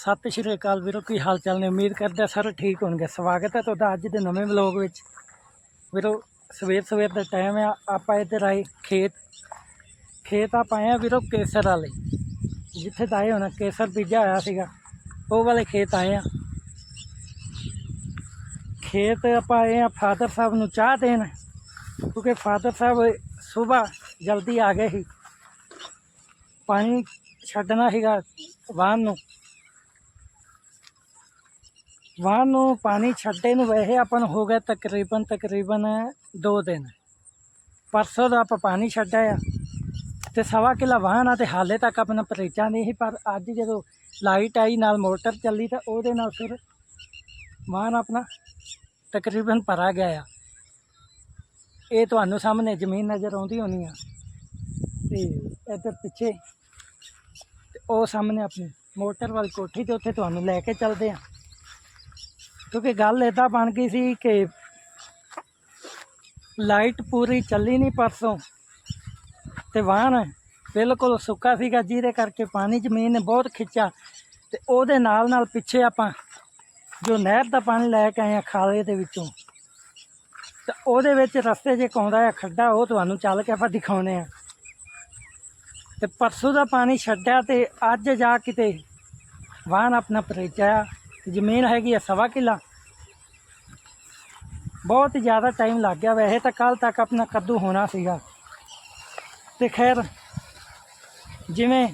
ਸਤਿ ਸ਼੍ਰੀ ਅਕਾਲ ਵੀਰੋ, ਕੀ ਹਾਲ ਚਾਲ ਨੇ? ਉਮੀਦ ਕਰਦੇ ਹਾਂ ਸਾਰੇ ਠੀਕ ਹੋਣਗੇ। ਸਵਾਗਤ ਹੈ ਤੁਹਾਡਾ ਅੱਜ ਦੇ ਨਵੇਂ ਵਲੌਗ ਵਿੱਚ। ਵੀਰੋ ਸਵੇਰ ਸਵੇਰ ਦਾ ਟਾਈਮ ਆ। ਆਪਾਂ ਇੱਧਰ ਆਏ ਖੇਤ। ਖੇਤ ਆਪਾਂ ਆਏ ਆ ਵੀਰੋ ਕੇਸਰ ਵਾਲੇ। ਜਿੱਥੇ ਤਾਂ ਆਏ ਹੋਣਾ, ਕੇਸਰ ਬੀਜਿਆ ਹੋਇਆ ਸੀਗਾ। ਉਹ ਵਾਲੇ ਖੇਤ ਆਏ ਆ। ਖੇਤ ਆਪਾਂ ਆਏ ਆ ਫਾਦਰ ਸਾਹਿਬ ਨੂੰ ਚਾਹ ਦੇਣ, ਕਿਉਂਕਿ ਫਾਦਰ ਸਾਹਿਬ ਸਵੇਰ ਜਲਦੀ ਆ ਗਏ ਸੀ। ਪਾਣੀ ਛੱਡਣਾ ਸੀਗਾ ਵਾਹਨ ਨੂੰ। ਵਾਹਨ ਨੂੰ ਪਾਣੀ ਛੱਡੇ ਨੂੰ ਵੈਸੇ ਆਪਾਂ ਨੂੰ ਹੋ ਗਿਆ ਤਕਰੀਬਨ ਤਕਰੀਬਨ 2 ਦਿਨ। ਪਰਸੋਂ ਦਾ ਆਪਾਂ ਪਾਣੀ ਛੱਡਿਆ ਆ ਤੇ ਸਵਾ ਕਿਲਾ ਵਾਹਨ ਆ ਤੇ ਹਾਲੇ ਤੱਕ ਆਪਣਾ ਪਰੇਚਾ ਨਹੀਂ ਸੀ, ਪਰ ਅੱਜ ਜਦੋਂ ਲਾਈਟ ਆਈ ਨਾਲ ਮੋਟਰ ਚੱਲੀ ਤਾਂ ਉਹਦੇ ਨਾਲ ਫਿਰ ਵਾਹਨ ਆਪਣਾ ਤਕਰੀਬਨ ਭਰਾ ਗਿਆ ਆ। ਇਹ ਤੁਹਾਨੂੰ ਸਾਹਮਣੇ ਜ਼ਮੀਨ ਨਜ਼ਰ ਆਉਂਦੀ ਹੋਣੀ ਆ ਤੇ ਇੱਧਰ ਪਿੱਛੇ ਉਹ ਸਾਹਮਣੇ ਆਪਣੀ ਮੋਟਰ ਵਾਲੀ ਕੋਠੀ ਤੇ ਉੱਥੇ ਤੁਹਾਨੂੰ ਲੈ ਕੇ ਚੱਲਦੇ ਆ। ਕਿਉਂਕਿ ਗੱਲ ਇਦਾਂ ਬਣ ਗਈ ਸੀ ਕਿ ਲਾਈਟ ਪੂਰੀ ਚੱਲੀ ਨਹੀਂ ਪਰਸੋਂ ਤੇ ਵਾਹਨ ਬਿਲਕੁਲ ਸੁੱਕਾ ਸੀਗਾ, ਜਿਹਦੇ ਕਰਕੇ ਪਾਣੀ ਜ਼ਮੀਨ ਨੇ ਬਹੁਤ ਖਿੱਚਿਆ ਤੇ ਉਹਦੇ ਨਾਲ ਨਾਲ ਪਿੱਛੇ ਆਪਾਂ ਜੋ ਨਹਿਰ ਦਾ ਪਾਣੀ ਲੈ ਕੇ ਆਏ ਆ ਖਾਲੇ ਦੇ ਵਿੱਚੋਂ, ਤੇ ਉਹਦੇ ਵਿੱਚ ਰਸਤੇ 'ਚ ਇੱਕ ਆਉਂਦਾ ਆ ਖੱਡਾ, ਉਹ ਤੁਹਾਨੂੰ ਚੱਲ ਕੇ ਆਪਾਂ ਦਿਖਾਉਨੇ ਆ। ਤੇ ਪਰਸੋਂ ਦਾ ਪਾਣੀ ਛੱਡਿਆ ਤੇ ਅੱਜ ਜਾ ਕਿਤੇ ਵਾਹਨ ਆਪਣਾ ਪਰੇਚਾ ਜ਼ਮੀਨ ਹੈਗੀ ਆ ਸਵਾ ਕਿੱਲਾ। ਬਹੁਤ ਜ਼ਿਆਦਾ ਟਾਈਮ ਲੱਗ ਗਿਆ। ਵੈਸੇ ਤਾਂ ਕੱਲ ਤੱਕ ਆਪਣਾ ਕੱਦੂ ਹੋਣਾ ਸੀਗਾ। ਤੇ ਖੈਰ, ਜਿਵੇਂ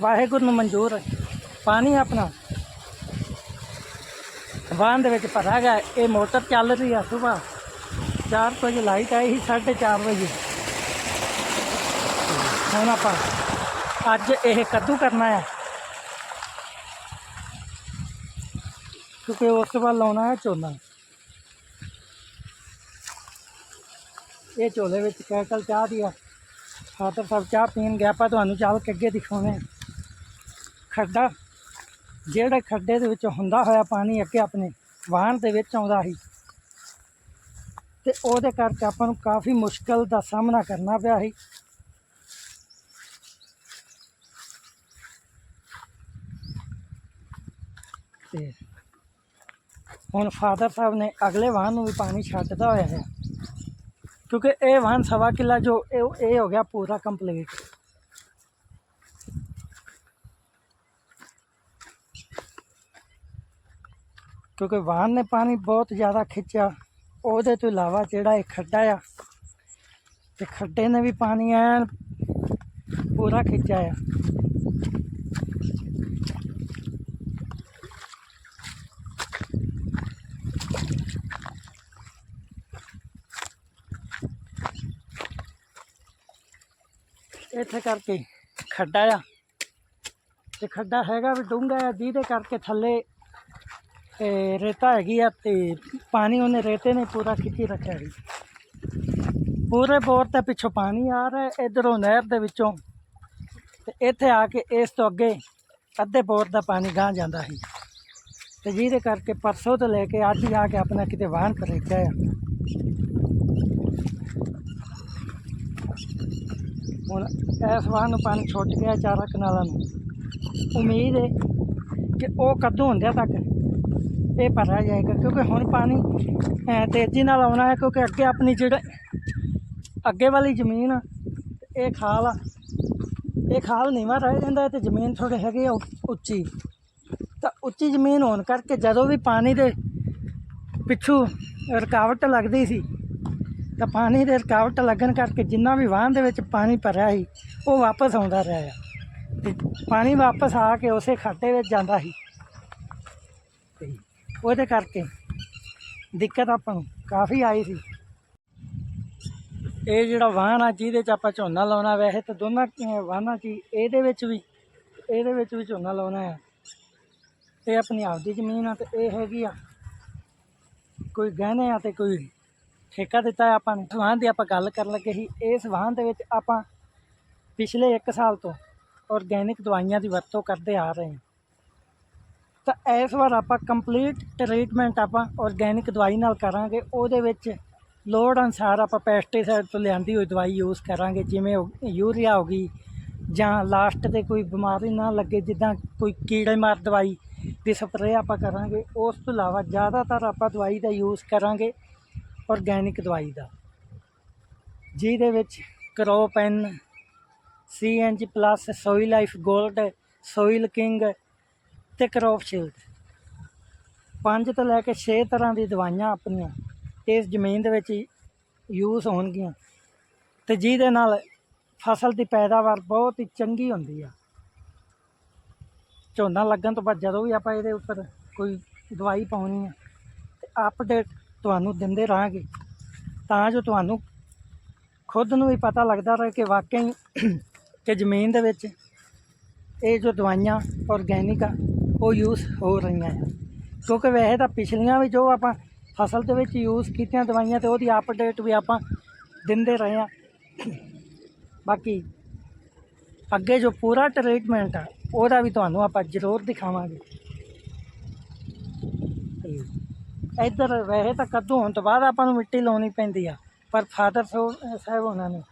ਵਾਹਿਗੁਰੂ ਨੂੰ ਮਨਜ਼ੂਰ ਹੈ, ਪਾਣੀ ਆਪਣਾ ਵਾਹਨ ਦੇ ਵਿੱਚ ਭਰਾ ਗਿਆ। ਇਹ ਮੋਟਰ ਚੱਲ ਰਹੀ ਆ ਸਵੇਰ 4 ਵਜੇ ਲਾਈਟ ਆਈ ਸੀ 4:30 ਵਜੇ। ਹੁਣ ਆਪਾਂ ਅੱਜ ਇਹ ਕੱਦੂ ਕਰਨਾ ਹੈ। ਕਿਉਂਕਿ ਉਸ ਤੋਂ ਬਾਅਦ ਲਾਉਣਾ ਹੈ ਝੋਨਾ। ਇਹ ਝੋਲੇ ਵਿੱਚ ਕੈਕਲ ਚਾਹ ਦੀ ਆ। ਫਾਦਰ ਸਾਹਿਬ ਚਾਹ ਪੀਣ ਗਿਆ ਆਪਾਂ ਤੁਹਾਨੂੰ ਚੱਲ ਕੇ ਅੱਗੇ ਦਿਖਾਉਣੇ ਖੱਡਾ, ਜਿਹੜੇ ਖੱਡੇ ਦੇ ਵਿੱਚ ਹੁੰਦਾ ਹੋਇਆ ਪਾਣੀ ਅੱਗੇ ਆਪਣੇ ਵਾਹਨ ਦੇ ਵਿੱਚ ਆਉਂਦਾ ਸੀ। ਤੇ ਉਹਦੇ ਕਰਕੇ ਆਪਾਂ ਨੂੰ ਕਾਫੀ ਮੁਸ਼ਕਲ ਦਾ ਸਾਹਮਣਾ ਕਰਨਾ ਪਿਆ ਸੀ। ਹੁਣ ਫਾਦਰ ਸਾਹਿਬ ਨੇ ਅਗਲੇ ਵਾਹਨ ਨੂੰ ਵੀ ਪਾਣੀ ਛੱਡਦਾ ਹੋਇਆ ਹੈ। ਕਿਉਂਕਿ ਇਹ ਵਾਹਨ ਸਵਾ ਕਿੱਲਾ ਜੋ ਇਹ ਇਹ ਹੋ ਗਿਆ ਪੂਰਾ ਕੰਪਲੀਟ ਕਿਉਂਕਿ ਵਾਹਨ ਨੇ ਪਾਣੀ ਬਹੁਤ ਜ਼ਿਆਦਾ ਖਿੱਚਿਆ। ਉਹਦੇ ਤੋਂ ਇਲਾਵਾ ਜਿਹੜਾ ਇਹ ਖੱਡਾ ਆ, ਤੇ ਖੱਡੇ ਨੇ ਵੀ ਪਾਣੀ ਐਨ ਪੂਰਾ ਖਿੱਚਿਆ ਆ। ਇੱਥੇ ਕਰਕੇ ਖੱਡਾ ਆ। ਤੇ ਖੱਡਾ ਹੈਗਾ ਵੀ ਡੂੰਘਾ ਆ, ਜਿਹਦੇ ਕਰਕੇ ਥੱਲੇ, ਤੇ ਰੇਤਾ ਹੈਗੀ ਆ ਤੇ ਪਾਣੀ ਉਹਨੇ ਰੇਤੇ ਨੇ ਪੂਰਾ ਖਿੱਚੀ ਰੱਖਿਆ ਸੀ। ਪੂਰੇ ਬੋਰ ਤੇ ਪਿੱਛੋਂ ਪਾਣੀ ਆ ਰਿਹਾ, ਇਧਰੋਂ ਨਹਿਰ ਦੇ ਵਿੱਚੋਂ। ਤੇ ਇੱਥੇ ਆ ਕੇ ਇਸ ਤੋਂ ਅੱਗੇ ਅੱਧੇ ਬੋਰ ਦਾ ਪਾਣੀ ਗਾਂ ਜਾਂਦਾ ਸੀ। ਤੇ ਜਿਹਦੇ ਕਰਕੇ ਪਰਸੋਂ ਤੋਂ ਲੈ ਕੇ ਅੱਜ ਜਾ ਕੇ ਆਪਣਾ ਕਿਤੇ ਵਾਹਨ ਖਰੀਦਿਆ ਆ। ਹੁਣ ਇਸ ਵਾਹਨ ਨੂੰ ਪਾਣੀ ਛੁੱਟ ਗਿਆ ਚਾਰਾ ਕਨਾਲਾਂ ਨੂੰ। ਉਮੀਦ ਹੈ ਕਿ ਉਹ ਕਦੋਂ ਹੁੰਦਿਆਂ ਤੱਕ ਇਹ ਭਰਿਆ ਜਾਏਗਾ ਕਿਉਂਕਿ ਹੁਣ ਪਾਣੀ ਤੇਜ਼ੀ ਨਾਲ ਆਉਣਾ ਹੈ ਕਿਉਂਕਿ ਅੱਗੇ ਆਪਣੀ ਜਿਹੜਾ ਅੱਗੇ ਵਾਲੀ ਜ਼ਮੀਨ ਆ, ਇਹ ਖਾਲ ਆ। ਇਹ ਖਾਲ ਨੀਵਾਂ ਰਹਿ ਜਾਂਦਾ ਤੇ ਜ਼ਮੀਨ ਥੋੜੀ ਹੈਗੀ ਆ ਉੱਚੀ। ਤਾਂ ਉੱਚੀ ਜ਼ਮੀਨ ਹੋਣ ਕਰਕੇ ਜਦੋਂ ਵੀ ਪਾਣੀ ਦੇ ਪਿੱਛੋਂ ਰੁਕਾਵਟ ਲੱਗਦੀ ਸੀ ਤਾਂ ਪਾਣੀ ਦੇ ਰੁਕਾਵਟ ਲੱਗਣ ਕਰਕੇ ਜਿੰਨਾ ਵੀ ਵਾਹਨ ਦੇ ਵਿੱਚ ਪਾਣੀ ਭਰਿਆ ਸੀ ਉਹ ਵਾਪਸ ਆਉਂਦਾ ਰਿਹਾ ਆ। ਤੇ ਪਾਣੀ ਵਾਪਸ ਆ ਕੇ ਉਸੇ ਖਾਤੇ ਵਿੱਚ ਜਾਂਦਾ ਸੀ। ਤੇ ਉਹਦੇ ਕਰਕੇ ਦਿੱਕਤ ਆਪਾਂ ਨੂੰ ਕਾਫੀ ਆਈ ਸੀ। ਇਹ ਜਿਹੜਾ ਵਾਹਨ ਆ ਜਿਹਦੇ 'ਚ ਆਪਾਂ ਝੋਨਾ ਲਾਉਣਾ ਵੈਸੇ ਤਾਂ ਦੋਨਾਂ ਵਾਹਨਾਂ 'ਚ ਹੀ, ਇਹਦੇ ਵਿੱਚ ਵੀ ਇਹਦੇ ਵਿੱਚ ਵੀ ਝੋਨਾ ਲਾਉਣਾ ਆ। ਇਹ ਆਪਣੀ ਆਪਦੀ ਜ਼ਮੀਨ ਆ ਤੇ ਇਹ ਹੈਗੀ ਆ ਕੋਈ ਗਹਿਣੇ ਆ ਤੇ ਕੋਈ ਠੇਕਾ ਦਿੱਤਾ ਹੈ, ਆਪਾਂ ਨੇ ਵਾਹਨ ਦੀ ਆਪਾਂ ਗੱਲ ਕਰਨ ਲੱਗੇ ਸੀ। ਇਸ ਵਾਹਨ ਦੇ ਵਿੱਚ ਆਪਾਂ ਪਿਛਲੇ 1 ਸਾਲ ਤੋਂ ਆਰਗੈਨਿਕ ਦਵਾਈਆਂ ਦੀ ਵਰਤੋਂ ਕਰਦੇ ਆ ਰਹੇ ਹਾਂ। ਤਾਂ ਇਸ ਵਾਰ ਆਪਾਂ ਕੰਪਲੀਟ ਟ੍ਰੀਟਮੈਂਟ ਆਪਾਂ ਆਰਗੈਨਿਕ ਦਵਾਈ ਨਾਲ ਕਰਾਂਗੇ। ਉਹਦੇ ਵਿੱਚ ਲੋੜ ਅਨਸਾਰ ਆਪਾਂ ਪੈਸਟੀਸਾਈਡ ਤੋਂ ਲਿਆਂਦੀ ਹੋਈ ਦਵਾਈ ਯੂਜ਼ ਕਰਾਂਗੇ, ਜਿਵੇਂ ਯੂਰੀਆ ਹੋ ਗਈ ਜਾਂ ਲਾਸਟ ਤੇ ਕੋਈ ਬਿਮਾਰੀ ਨਾ ਲੱਗੇ, ਜਿੱਦਾਂ ਕੋਈ ਕੀੜੇ ਮਾਰ ਦਵਾਈ ਦੀ ਸਪਰੇਅ ਆਪਾਂ ਕਰਾਂਗੇ। ਉਸ ਤੋਂ ਇਲਾਵਾ ਜ਼ਿਆਦਾਤਰ ਆਪਾਂ ਦਵਾਈ ਦਾ ਯੂਜ਼ ਕਰਾਂਗੇ। ਔਰਗੈਨਿਕ ਦਵਾਈ ਦਾ। ਜਿਹਦੇ ਵਿੱਚ ਕਰੋਪੈਨ ਸੀ N G plus soil life gold, soil king ਤੇ ਕਰੋਪ ਸ਼ੀਲਡ। ਪੰਜ ਤੋਂ ਲੈ ਕੇ 6 ਤਰ੍ਹਾਂ ਦੀ ਦਵਾਈਆਂ ਆਪਣੀਆਂ ਇਸ ਜ਼ਮੀਨ ਦੇ ਵਿੱਚ ਯੂਜ਼ ਹੋਣਗੀਆਂ। ਤੇ ਜਿਹਦੇ ਨਾਲ ਫਸਲ ਦੀ ਪੈਦਾਵਾਰ ਬਹੁਤ ਹੀ ਚੰਗੀ ਹੁੰਦੀ ਆ। ਝੋਨਾ ਲੱਗਣ ਤੋਂ ਬਾਅਦ ਜਦੋਂ ਵੀ ਆਪਾਂ ਇਹਦੇ ਉੱਪਰ ਕੋਈ ਦਵਾਈ ਪਾਉਣੀ ਆ, ਤੇ ਅਪਡੇਟ ਤੁਹਾਨੂੰ ਦਿੰਦੇ ਰਹਾਂਗੇ। ਤਾਂ ਜੋ ਤੁਹਾਨੂੰ ਖੁਦ ਨੂੰ ਵੀ ਪਤਾ ਲੱਗਦਾ ਰਹੇ ਕਿ ਵਾਕਈ ਕਿ ਜ਼ਮੀਨ ਦੇ ਵਿੱਚ ਇਹ ਜੋ ਦਵਾਈਆਂ ਆਰਗੈਨਿਕ ਆ, ਉਹ ਯੂਜ਼ ਹੋ ਰਹੀਆਂ ਆ। ਕਿਉਂਕਿ ਵੈਸੇ ਤਾਂ ਪਿਛਲੀਆਂ ਵੀ ਜੋ ਆਪਾਂ ਫਸਲ ਦੇ ਵਿੱਚ ਯੂਜ਼ ਕੀਤੀਆਂ ਦਵਾਈਆਂ ਤੇ ਉਹਦੀ ਅਪਡੇਟ ਵੀ ਆਪਾਂ ਦਿੰਦੇ ਰਹੇ ਆ। ਬਾਕੀ ਅੱਗੇ ਜੋ ਪੂਰਾ ਟ੍ਰੀਟਮੈਂਟ ਆ, ਉਹਦਾ ਵੀ ਤੁਹਾਨੂੰ ਆਪਾਂ ਜ਼ਰੂਰ ਦਿਖਾਵਾਂਗੇ। ਇੱਧਰ ਵੈਸੇ ਤਾਂ ਕੱਦੂ ਹੋਣ ਤੋਂ ਬਾਅਦ ਆਪਾਂ ਨੂੰ ਮਿੱਟੀ ਲਾਉਣੀ ਪੈਂਦੀ ਆ ਪਰ ਫਾਦਰ ਸਾਹਿਬ ਉਹਨਾਂ ਨੇ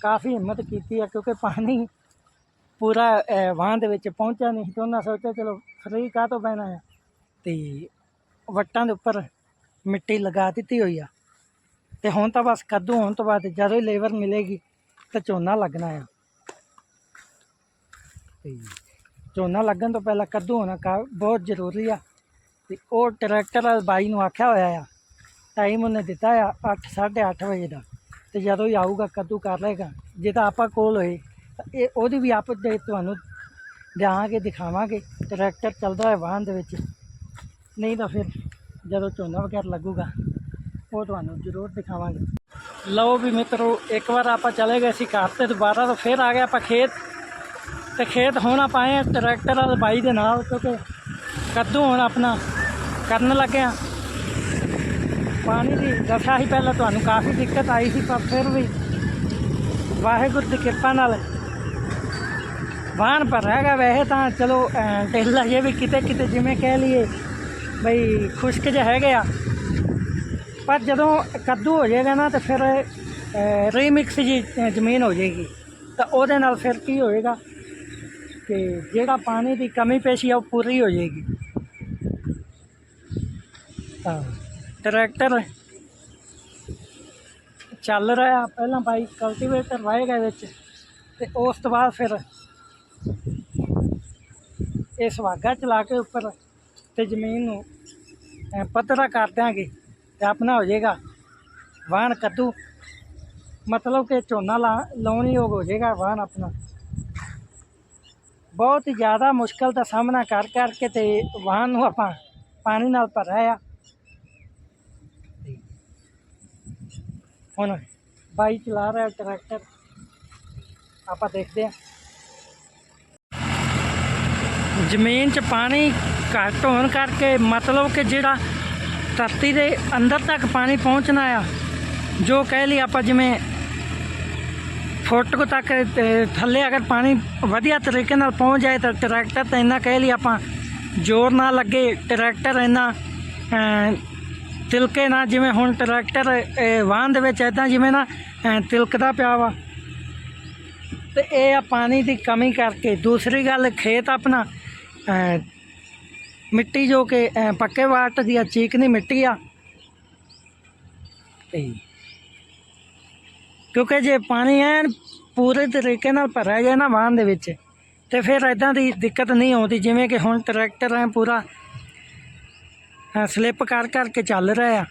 ਕਾਫੀ ਹਿੰਮਤ ਕੀਤੀ ਆ ਕਿਉਂਕਿ ਪਾਣੀ ਪੂਰਾ ਅਹ, ਵਾਂ ਦੇ ਵਿੱਚ ਪਹੁੰਚਿਆ ਨਹੀਂ ਤੇ ਉਹਨਾਂ ਸੋਚਿਆ ਚਲੋ ਫਰੀ ਕਾਹ ਤੋਂ ਬਹਿਣਾ ਆ। ਤੇ ਵੱਟਾਂ ਦੇ ਉੱਪਰ ਮਿੱਟੀ ਲਗਾ ਦਿੱਤੀ ਹੋਈ ਆ। ਤੇ ਹੁਣ ਤਾਂ ਬਸ ਕੱਦੂ ਹੋਣ ਤੋਂ ਬਾਅਦ ਜਦੋਂ ਹੀ ਲੇਬਰ ਮਿਲੇਗੀ ਤਾਂ ਝੋਨਾ ਲੱਗਣਾ ਆ। ਤੇ ਝੋਨਾ ਲੱਗਣ ਤੋਂ ਪਹਿਲਾਂ ਕੱਦੂ ਹੋਣਾ ਕਾ ਬਹੁਤ ਜ਼ਰੂਰੀ ਆ। ਤੇ ਉਹ ਟਰੈਕਟਰ ਵਾਲੇ ਬਾਈ ਨੂੰ ਆਖਿਆ ਹੋਇਆ ਆ ਟਾਈਮ ਉਹਨੇ ਦਿੱਤਾ ਆ 8 8:30 ਵਜੇ ਦਾ, ਤੇ ਜਦੋਂ ਹੀ ਆਊਗਾ ਕੱਦੂ ਕਰ ਲਏਗਾ, ਜੇ ਤਾਂ ਆਪਾਂ ਕੋਲ ਹੋਏ, ਤਾਂ ਇਹ ਉਹਦੀ ਵੀ ਆਪ ਦੇ ਤੁਹਾਨੂੰ ਦਿਆਂਗੇ, ਦਿਖਾਵਾਂਗੇ, ਟਰੈਕਟਰ ਚੱਲਦਾ ਹੈ ਵਾਹਨ ਦੇ ਵਿੱਚ, ਨਹੀਂ ਤਾਂ ਫਿਰ ਜਦੋਂ ਝੋਨਾ ਵਗੈਰਾ ਲੱਗੂਗਾ, ਉਹ ਤੁਹਾਨੂੰ ਜ਼ਰੂਰ ਦਿਖਾਵਾਂਗੇ। ਲਓ ਵੀ ਮਿੱਤਰੋ, ਇੱਕ ਵਾਰ ਆਪਾਂ ਚਲੇ ਗਏ ਸੀ ਘਰ ਤੇ, ਦੁਬਾਰਾ ਤੋਂ ਫਿਰ ਆ ਗਏ ਆਪਾਂ ਖੇਤ, ਤੇ ਖੇਤ ਹੁਣ ਆਪਾਂ ਆਏ ਹਾਂ ਟਰੈਕਟਰ ਵਾਲੇ ਬਾਈ ਦੇ ਨਾਲ, ਕਿਉਂਕਿ ਕੱਦੂ ਹੁਣ ਆਪਣਾ ਕਰਨ ਲੱਗੇ ਆ। ਪਾਣੀ ਦੀ ਦਸ਼ਾ ਹੀ ਪਹਿਲਾਂ ਤੁਹਾਨੂੰ ਕਾਫੀ ਦਿੱਕਤ ਆਈ ਸੀ ਪਰ ਫਿਰ ਵੀ ਵਾਹਿਗੁਰੂ ਦੀ ਕਿਰਪਾ ਨਾਲ ਵਾਹਨ ਪਰ ਹੈਗਾ ਵੈਸੇ ਤਾਂ ਚਲੋ ਅਹ, ਢਿੱਲ ਇਹ ਵੀ ਕਿਤੇ ਕਿਤੇ ਜਿਵੇਂ ਕਹਿ ਲਈਏ ਬਈ ਖੁਸ਼ਕ ਜਿਹਾ ਹੈਗੇ ਆ। ਪਰ ਜਦੋਂ ਕੱਦੂ ਹੋ ਜਾਏਗਾ ਨਾ ਤਾਂ ਫਿਰ ਰੀਮਿਕਸ ਜੀ ਜ਼ਮੀਨ ਹੋ ਜਾਏਗੀ। ਤਾਂ ਉਹਦੇ ਨਾਲ ਫਿਰ ਕੀ ਹੋਏਗਾ ਕਿ ਜਿਹੜਾ ਪਾਣੀ ਦੀ ਕਮੀ ਪੇਸ਼ੀ ਆ ਉਹ ਪੂਰੀ ਹੋ ਜਾਏਗੀ। ਤਾਂ ਟਰੈਕਟਰ ਚੱਲ ਰਿਹਾ ਪਹਿਲਾਂ ਬਾਈ ਕਲਟੀਵੇਟਰ ਵਾਏਗਾ ਵਿੱਚ ਤੇ ਉਸ ਤੋਂ ਬਾਅਦ ਫਿਰ ਇਹ ਸੁਹਾਗਾ ਚਲਾ ਕੇ ਉੱਪਰ ਤੇ ਜ਼ਮੀਨ ਨੂੰ ਅਹ, ਪੱਧਰਾ ਕਰ ਦਿਆਂਗੇ ਤੇ ਆਪਣਾ ਹੋ ਜਾਏਗਾ ਵਾਹਣ ਕੱਦੂ। ਮਤਲਬ ਕਿ ਝੋਨਾ ਲਾ ਲਾਉਣੀ ਯੋਗ ਹੋ ਜਾਏਗਾ ਵਾਹਣ ਆਪਣਾ। ਬਹੁਤ ਜ਼ਿਆਦਾ ਮੁਸ਼ਕਲ ਦਾ ਸਾਹਮਣਾ ਕਰ ਕਰਕੇ ਤੇ ਵਾਹਨ ਨੂੰ ਆਪਾਂ ਪਾਣੀ ਨਾਲ ਭਰਿਆ ਆ। ਹੁਣ ਬਾਈ ਚਲਾ ਰਿਹਾ ਟਰੈਕਟਰ। ਆਪਾਂ ਦੇਖਦੇ ਹਾਂ। ਜ਼ਮੀਨ 'ਚ ਪਾਣੀ ਘੱਟ ਹੋਣ ਕਰਕੇ ਮਤਲਬ ਕਿ ਜਿਹੜਾ ਧਰਤੀ ਦੇ ਅੰਦਰ ਤੱਕ ਪਾਣੀ ਪਹੁੰਚਣਾ ਆ, ਜੋ ਕਹਿ ਲਈ ਆਪਾਂ ਜਿਵੇਂ ਫੁੱਟ ਕੁ ਤੱਕ ਥੱਲੇ ਅਗਰ ਪਾਣੀ ਵਧੀਆ ਤਰੀਕੇ ਨਾਲ ਪਹੁੰਚ ਜਾਏ ਤਾਂ ਟਰੈਕਟਰ ਤਾਂ ਇੰਨਾ ਕਹਿ ਲਈ ਆਪਾਂ ਜ਼ੋਰ ਨਾ ਲੱਗੇ, ਟਰੈਕਟਰ ਇੰਨਾ ਤਿਲਕੇ ਨਾ ਜਿਵੇਂ ਹੁਣ ਟਰੈਕਟਰ ਵਾਹਨ ਦੇ ਵਿੱਚ ਇਦਾਂ ਜਿਵੇਂ ਨਾ ਤਿਲਕਦਾ ਪਿਆ ਵਾ। ਤੇ ਇਹ ਆ ਪਾਣੀ ਦੀ ਕਮੀ ਕਰਕੇ। ਦੂਸਰੀ ਗੱਲ, ਖੇਤ ਆਪਣਾ ਮਿੱਟੀ ਜੋ ਕਿ ਪੱਕੇ ਵਾਟ ਦੀ ਆ ਚੀਕਨੀ ਮਿੱਟੀ ਆ। ਤੇ ਕਿਉਂਕਿ ਜੇ ਪਾਣੀ ਐਨ ਪੂਰੇ ਤਰੀਕੇ ਨਾਲ ਭਰਿਆ ਜਾਏ ਨਾ ਵਾਹਨ ਦੇ ਵਿੱਚ, ਤੇ ਫਿਰ ਇਦਾਂ ਦੀ ਦਿੱਕਤ ਨਹੀਂ ਆਉਂਦੀ। ਜਿਵੇਂ ਕਿ ਹੁਣ ਟਰੈਕਟਰ ਐ ਪੂਰਾ ਸਲਿੱਪ ਕਰ ਕਰਕੇ ਚੱਲ ਰਿਹਾ ਆ।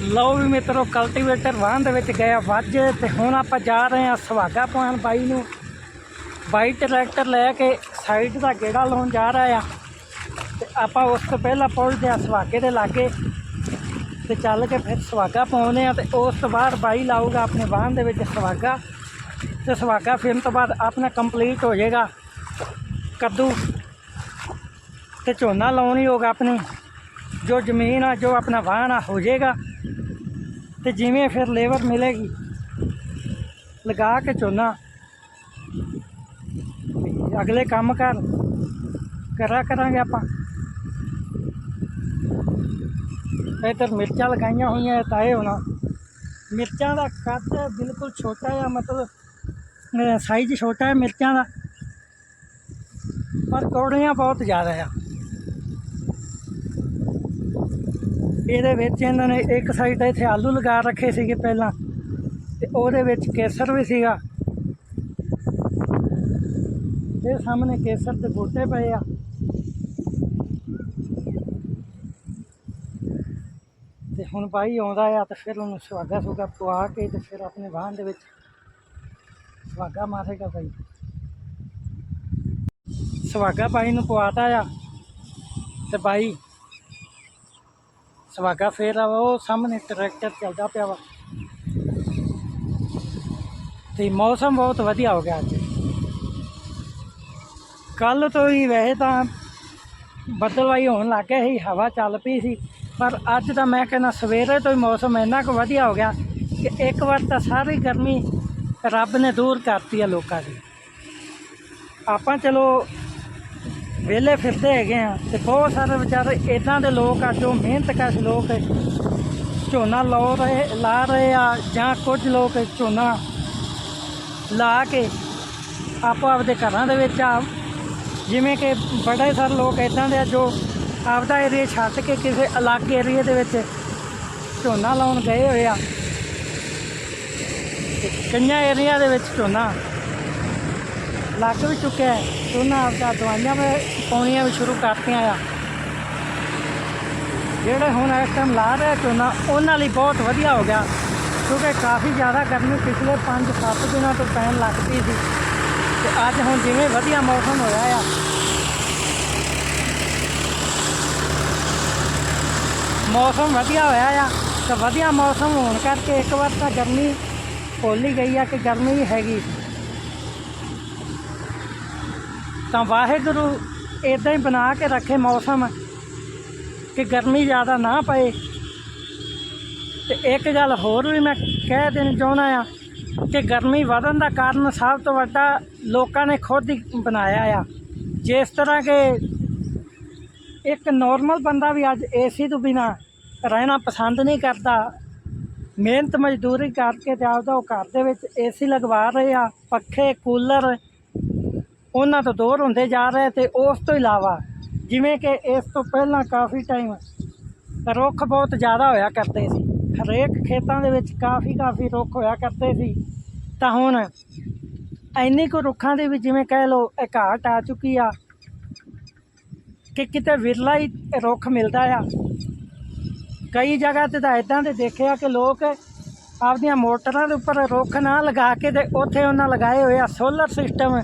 ਲਓ ਵੀ ਮਿੱਤਰੋ ਕਲਟੀਵੇਟਰ ਵਾਹਨ ਦੇ ਵਿੱਚ ਗਿਆ ਵੱਜ ਤੇ ਹੁਣ ਆਪਾਂ ਜਾ ਰਹੇ ਹਾਂ ਸੁਹਾਗਾ ਪਾਉਣ ਬਾਈ ਨੂੰ। ਬਾਈ ਟਰੈਕਟਰ ਲੈ ਕੇ ਸਾਈਡ ਦਾ ਗੇੜਾ ਲਾਉਣ ਜਾ ਰਿਹਾ ਆ। ਤੇ ਆਪਾਂ ਉਸ ਤੋਂ ਪਹਿਲਾਂ ਪਹੁੰਚਦੇ ਆ ਸੁਹਾਗੇ ਦੇ ਲਾਗੇ। ਤੇ ਚੱਲ ਕੇ ਫਿਰ ਸੁਹਾਗਾ ਪਾਉਂਦੇ ਆ ਤੇ ਉਸ ਤੋਂ ਬਾਅਦ ਬਾਈ ਲਾਊਗਾ ਆਪਣੇ ਵਾਹਨ ਦੇ ਵਿੱਚ ਸੁਹਾਗਾ। ਤੇ ਸੁਹਾਗਾ ਫਿਰਨ ਤੋਂ ਬਾਅਦ ਆਪਣਾ ਕੰਪਲੀਟ ਹੋ ਜਾਏਗਾ। ਕੱਦੂ ਤੇ ਝੋਨਾ ਲਾਉਣੀ ਹੋਗਾ ਆਪਣੀ। ਜੋ ਜ਼ਮੀਨ ਆ, ਜੋ ਆਪਣਾ ਵਾਹਨ ਆ, ਹੋ ਜਾਏਗਾ। ਤੇ ਜਿਵੇਂ ਫਿਰ ਲੇਬਰ ਮਿਲੇਗੀ, ਲਗਾ ਕੇ ਝੋਨਾ। ਅਗਲੇ ਕੰਮ ਕਰ ਕਰਾ ਕਰਾਂਗੇ ਆਪਾਂ। ਇੱਧਰ ਮਿਰਚਾਂ ਲਗਾਈਆਂ ਹੋਈਆਂ ਤਾਏ ਹੋਣਾ। ਮਿਰਚਾਂ ਦਾ ਕੱਦ ਬਿਲਕੁਲ ਛੋਟਾ ਜਿਹਾ, ਮਤਲਬ ਸਾਈਜ਼ ਛੋਟਾ ਹੈ, ਮਿਰਚਾਂ ਦਾ। ਪਰ ਕੌੜੀਆਂ ਬਹੁਤ ਜ਼ਿਆਦਾ ਆ। ਇਹਦੇ ਵਿੱਚ ਇਹਨਾਂ ਨੇ ਇੱਕ ਸਾਈਡ ਇੱਥੇ ਆਲੂ ਲਗਾ ਰੱਖੇ ਸੀਗੇ ਪਹਿਲਾਂ। ਤੇ ਉਹਦੇ ਵਿੱਚ ਕੇਸਰ ਵੀ ਸੀਗਾ। ਇਹ ਸਾਹਮਣੇ ਕੇਸਰ ਦੇ ਬੂਟੇ ਪਏ ਆ। ਤੇ ਹੁਣ ਬਾਈ ਆਉਂਦਾ ਆ ਤੇ ਫਿਰ ਉਹਨੂੰ ਸੁਹਾਗਾ ਸੁਗਾ ਪਵਾ ਕੇ ਤੇ ਫਿਰ ਆਪਣੇ ਵਾਹਨ ਦੇ ਵਿੱਚ ਸੁਹਾਗਾ ਮਾਰੇਗਾ ਬਾਈ ਸੁਹਾਗਾ ਬਾਈ ਨੂੰ ਪਵਾਤਾ ਆ ਤੇ ਬਾਈ ਸੁਹਾਗਾ ਫੇਰ ਆ, ਉਹ ਸਾਹਮਣੇ ਟਰੈਕਟਰ ਚੱਲਦਾ ਪਿਆ ਵਾ। ਤੇ ਮੌਸਮ ਬਹੁਤ ਵਧੀਆ ਹੋ ਗਿਆ ਅੱਜ। ਕੱਲ ਤੋਂ ਹੀ ਵੈਸੇ ਤਾਂ ਬੱਦਲਵਾਈ ਹੋਣ ਲੱਗ ਗਿਆ ਸੀ, ਹਵਾ ਚੱਲ ਪਈ ਸੀ, ਪਰ ਅੱਜ ਤਾਂ ਮੈਂ ਕਹਿੰਦਾ ਸਵੇਰੇ ਤੋਂ ਹੀ ਮੌਸਮ ਇੰਨਾ ਕੁ ਵਧੀਆ ਹੋ ਗਿਆ ਕਿ ਇੱਕ ਵਾਰ ਤਾਂ ਸਾਰੀ ਗਰਮੀ ਰੱਬ ਨੇ ਦੂਰ ਕਰਤੀ ਆ ਲੋਕਾਂ ਦੀ। ਆਪਾਂ ਚਲੋ ਵਿਹਲੇ ਫਿਰਦੇ ਹੈਗੇ ਆ ਤੇ ਬਹੁਤ ਸਾਰੇ ਵਿਚਾਰੇ ਇਦਾਂ ਦੇ ਲੋਕ ਆ ਜੋ ਮਿਹਨਤਕਸ਼ ਲੋਕ ਝੋਨਾ ਲਾ ਰਹੇ ਲਾ ਰਹੇ ਆ ਜਾਂ ਕੁਝ ਲੋਕ ਝੋਨਾ ਲਾ ਕੇ ਆਪੋ ਆਪਦੇ ਘਰਾਂ ਦੇ ਵਿੱਚ ਆ। ਜਿਵੇਂ ਕਿ ਬੜੇ ਸਾਰੇ ਲੋਕ ਇਦਾਂ ਦੇ ਆ ਜੋ ਆਪਦਾ ਏਰੀਆ ਛੱਡ ਕੇ ਕਿਸੇ ਅਲੱਗ ਏਰੀਏ ਦੇ ਵਿੱਚ ਝੋਨਾ ਲਾਉਣ ਗਏ ਹੋਏ ਆ। ਕਈਆਂ ਏਰੀਆ ਦੇ ਵਿੱਚ ਝੋਨਾ ਲੱਗ ਵੀ ਚੁੱਕਿਆ ਹੈ। ਤੇ ਉਹਨਾਂ ਆਪਦਾ ਦਵਾਈਆਂ ਵੀ ਪਾਉਣੀਆਂ ਵੀ ਸ਼ੁਰੂ ਕਰਤੀਆਂ ਆ। ਜਿਹੜੇ ਹੁਣ ਇਸ ਟਾਈਮ ਲਾ ਰਹੇ ਝੋਨਾ ਉਹਨਾਂ ਲਈ ਬਹੁਤ ਵਧੀਆ ਹੋ ਗਿਆ। ਕਿਉਂਕਿ ਕਾਫੀ ਜ਼ਿਆਦਾ ਗਰਮੀ ਪਿਛਲੇ 5-7 ਦਿਨਾਂ ਤੋਂ ਪੈਣ ਲੱਗ ਪਈ ਸੀ। ਤੇ ਅੱਜ ਹੁਣ ਜਿਵੇਂ ਵਧੀਆ ਮੌਸਮ ਹੋਇਆ ਆ। ਮੌਸਮ ਵਧੀਆ ਹੋਇਆ ਆ। ਤਾਂ ਵਧੀਆ ਮੌਸਮ ਹੋਣ ਕਰਕੇ ਇੱਕ ਵਾਰ ਤਾਂ ਗਰਮੀ ਖੋਲੀ ਗਈ ਆ ਕਿ ਗਰਮੀ ਹੈਗੀ। ਤਾਂ ਵਾਹਿਗੁਰੂ ਇਦਾਂ ਹੀ ਬਣਾ ਕੇ ਰੱਖੇ ਮੌਸਮ ਕਿ ਗਰਮੀ ਜ਼ਿਆਦਾ ਨਾ ਪਏ। ਤੇ ਇੱਕ ਗੱਲ ਹੋਰ ਵੀ ਮੈਂ ਕਹਿ ਦੇਣੀ ਚਾਹੁੰਦਾ ਆ ਕਿ ਗਰਮੀ ਵਧਣ ਦਾ ਕਾਰਨ ਸਭ ਤੋਂ ਵੱਡਾ ਲੋਕਾਂ ਨੇ ਖੁਦ ਹੀ ਬਣਾਇਆ ਆ। ਜਿਸ ਤਰ੍ਹਾਂ ਕਿ ਇੱਕ ਨਾਰਮਲ ਬੰਦਾ ਵੀ ਅੱਜ ਏਸੀ ਤੋਂ ਬਿਨਾ ਰਹਿਣਾ ਪਸੰਦ ਨਹੀਂ ਕਰਦਾ। ਮਿਹਨਤ ਮਜ਼ਦੂਰੀ ਕਰਕੇ ਤੇ ਆਪਦਾ ਉਹ ਘਰ ਦੇ ਵਿੱਚ ਏਸੀ ਲਗਵਾ ਰਹੇ ਆ, ਪੱਖੇ, ਕੂਲਰ, ਉਹਨਾਂ ਤੋਂ ਦੂਰ ਹੁੰਦੇ ਜਾ ਰਹੇ ਤੇ ਉਸ ਤੋਂ ਇਲਾਵਾ ਜਿਵੇਂ ਕਿ ਇਸ ਤੋਂ ਪਹਿਲਾਂ ਕਾਫੀ ਟਾਈਮ ਰੁੱਖ ਬਹੁਤ ਜ਼ਿਆਦਾ ਹੋਇਆ ਕਰਦੇ ਸੀ। ਹਰੇਕ ਖੇਤਾਂ ਦੇ ਵਿੱਚ ਕਾਫੀ ਕਾਫੀ ਰੁੱਖ ਹੋਇਆ ਕਰਦੇ ਸੀ। ਤਾਂ ਹੁਣ ਇੰਨੀ ਕੁ ਰੁੱਖਾਂ ਦੇ ਵੀ ਜਿਵੇਂ ਕਹਿ ਲਓ ਇਹ ਘਾਟ ਆ ਚੁੱਕੀ ਆ ਕਿ ਕਿਤੇ ਵਿਰਲਾ ਹੀ ਰੁੱਖ ਮਿਲਦਾ ਆ। ਕਈ ਜਗ੍ਹਾ ਤੇ ਤਾਂ ਇਦਾਂ ਦੇ ਦੇਖਿਆ ਕਿ ਲੋਕ ਆਪਦੀਆਂ ਮੋਟਰਾਂ ਦੇ ਉੱਪਰ ਰੁੱਖ ਨਾ ਲਗਾ ਕੇ ਤੇ ਉੱਥੇ ਉਹਨਾਂ ਲਗਾਏ ਹੋਏ ਆ ਸੋਲਰ ਸਿਸਟਮ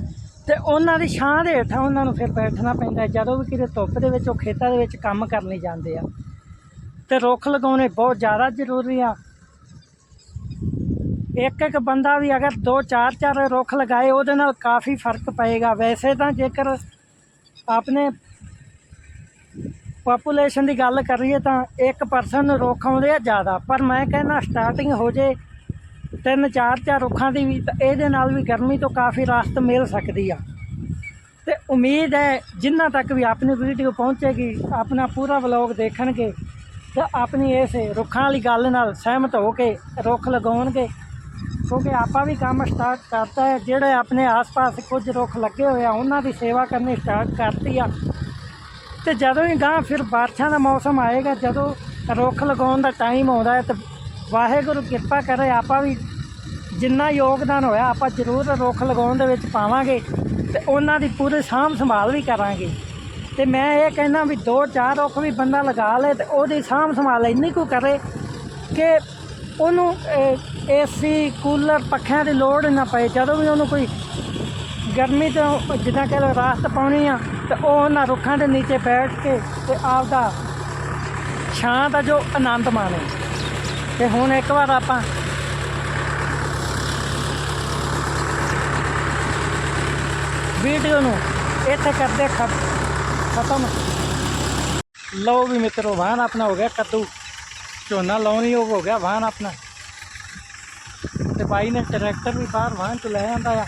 ਤੇ ਉਹਨਾਂ ਦੀ ਛਾਂ ਦੇ ਹੇਠਾਂ ਉਹਨਾਂ ਨੂੰ ਫਿਰ ਬੈਠਣਾ ਪੈਂਦਾ ਜਦੋਂ ਵੀ ਕਿਤੇ ਧੁੱਪ ਦੇ ਵਿੱਚ, ਉਹ ਖੇਤਾਂ ਦੇ ਵਿੱਚ ਕੰਮ ਕਰਨੇ ਜਾਂਦੇ ਆ। ਤੇ ਰੁੱਖ ਲਗਾਉਣੇ ਬਹੁਤ ਜ਼ਿਆਦਾ ਜ਼ਰੂਰੀ ਆ। ਇੱਕ ਇੱਕ ਬੰਦਾ ਵੀ ਅਗਰ ਦੋ ਚਾਰ ਚਾਰ ਰੁੱਖ ਲਗਾਏ, ਉਹਦੇ ਨਾਲ ਕਾਫੀ ਫ਼ਰਕ ਪਏਗਾ। ਵੈਸੇ ਤਾਂ ਜੇਕਰ ਆਪਣੇ ਪਾਪੂਲੇਸ਼ਨ ਦੀ ਗੱਲ ਕਰੀਏ ਤਾਂ ਇੱਕ ਪਰਸਨ ਨੂੰ ਰੁੱਖ ਆਉਂਦੇ ਆ ਜ਼ਿਆਦਾ, ਪਰ ਮੈਂ ਕਹਿੰਦਾ ਸਟਾਰਟਿੰਗ ਹੋ ਜੇ ਤਿੰਨ, ਚਾਰ ਚਾਰ ਰੁੱਖਾਂ ਦੀ ਵੀ, ਤਾਂ ਇਹਦੇ ਨਾਲ ਵੀ ਗਰਮੀ ਤੋਂ ਕਾਫੀ ਰਾਹਤ ਮਿਲ ਸਕਦੀ ਆ। ਤੇ ਉਮੀਦ ਹੈ ਜਿੰਨਾ ਤੱਕ ਵੀ ਆਪਣੀ ਵੀਡੀਓ ਪਹੁੰਚੇਗੀ, ਆਪਣਾ ਪੂਰਾ ਵਲੌਗ ਦੇਖਣਗੇ, ਤਾਂ ਆਪਣੀ ਇਸ ਰੁੱਖਾਂ ਵਾਲੀ ਗੱਲ ਨਾਲ ਸਹਿਮਤ ਹੋ ਕੇ ਰੁੱਖ ਲਗਾਉਣਗੇ। ਕਿਉਂਕਿ ਆਪਾਂ ਵੀ ਕੰਮ ਸਟਾਰਟ ਕਰਤਾ ਹੈ, ਜਿਹੜੇ ਆਪਣੇ ਆਸ-ਪਾਸ ਕੁਝ ਰੁੱਖ ਲੱਗੇ ਹੋਏ ਆ, ਉਹਨਾਂ ਦੀ ਸੇਵਾ ਕਰਨੀ ਸਟਾਰਟ ਕਰਤੀ ਆ। ਤੇ ਜਦੋਂ ਹੀ ਗਾਂ ਫਿਰ ਬਾਰਿਸ਼ਾਂ ਦਾ ਮੌਸਮ ਆਏਗਾ, ਜਦੋਂ ਰੁੱਖ ਲਗਾਉਣ ਦਾ ਟਾਈਮ ਆਉਂਦਾ ਹੈ ਤੇ ਵਾਹਿਗੁਰੂ ਕਿਰਪਾ ਕਰੇ, ਆਪਾਂ ਵੀ ਜਿੰਨਾ ਯੋਗਦਾਨ ਹੋਇਆ, ਆਪਾਂ ਜ਼ਰੂਰ ਰੁੱਖ ਲਗਾਉਣ ਦੇ ਵਿੱਚ ਪਾਵਾਂਗੇ ਤੇ ਉਹਨਾਂ ਦੀ ਪੂਰੀ ਸਾਂਭ ਸੰਭਾਲ ਵੀ ਕਰਾਂਗੇ। ਤੇ ਮੈਂ ਇਹ ਕਹਿੰਦਾ ਵੀ ਦੋ ਚਾਰ ਰੁੱਖ ਵੀ ਬੰਦਾ ਲਗਾ ਲੇ ਤੇ ਉਹਦੀ ਸਾਂਭ ਸੰਭਾਲ ਇੰਨੀ ਕੁ ਕਰੇ ਕਿ ਉਹਨੂੰ ਏਸੀ ਕੂਲਰ, ਪੱਖਿਆਂ ਦੀ ਲੋੜ ਨਾ ਪਏ। ਜਦੋਂ ਵੀ ਉਹਨੂੰ ਕੋਈ ਗਰਮੀ ਤੋਂ ਜਿੱਦਾਂ ਕਹਿ ਲਓ ਰਾਹਤ ਪਾਉਣੀ ਆ, ਤੇ ਉਹ ਉਹਨਾਂ ਰੁੱਖਾਂ ਦੇ ਨੀਚੇ ਬੈਠ ਕੇ ਤੇ ਆਪਦਾ ਛਾਂ ਦਾ ਜੋ ਆਨੰਦ ਮਾਣੇ। ਤੇ ਹੁਣ ਇੱਕ ਵਾਰ ਆਪਾਂ ਵੀਡੀਓ ਨੂੰ ਇੱਥੇ ਕਰਦੇ ਖਤਮ। ਲਓ ਵੀ ਮਿੱਤਰੋ, ਵਾਹਨ ਆਪਣਾ ਹੋ ਗਿਆ ਕੱਦੂ। ਝੋਨਾ ਲਾਉਣ ਉਹ ਹੋ ਗਿਆ ਵਾਹਨ ਆਪਣਾ। ਤੇ ਬਾਈ ਨੇ ਟਰੈਕਟਰ ਵੀ ਬਾਹਰ ਵਾਹਨ ਚ ਲੈ ਆਂਦਾ ਆ।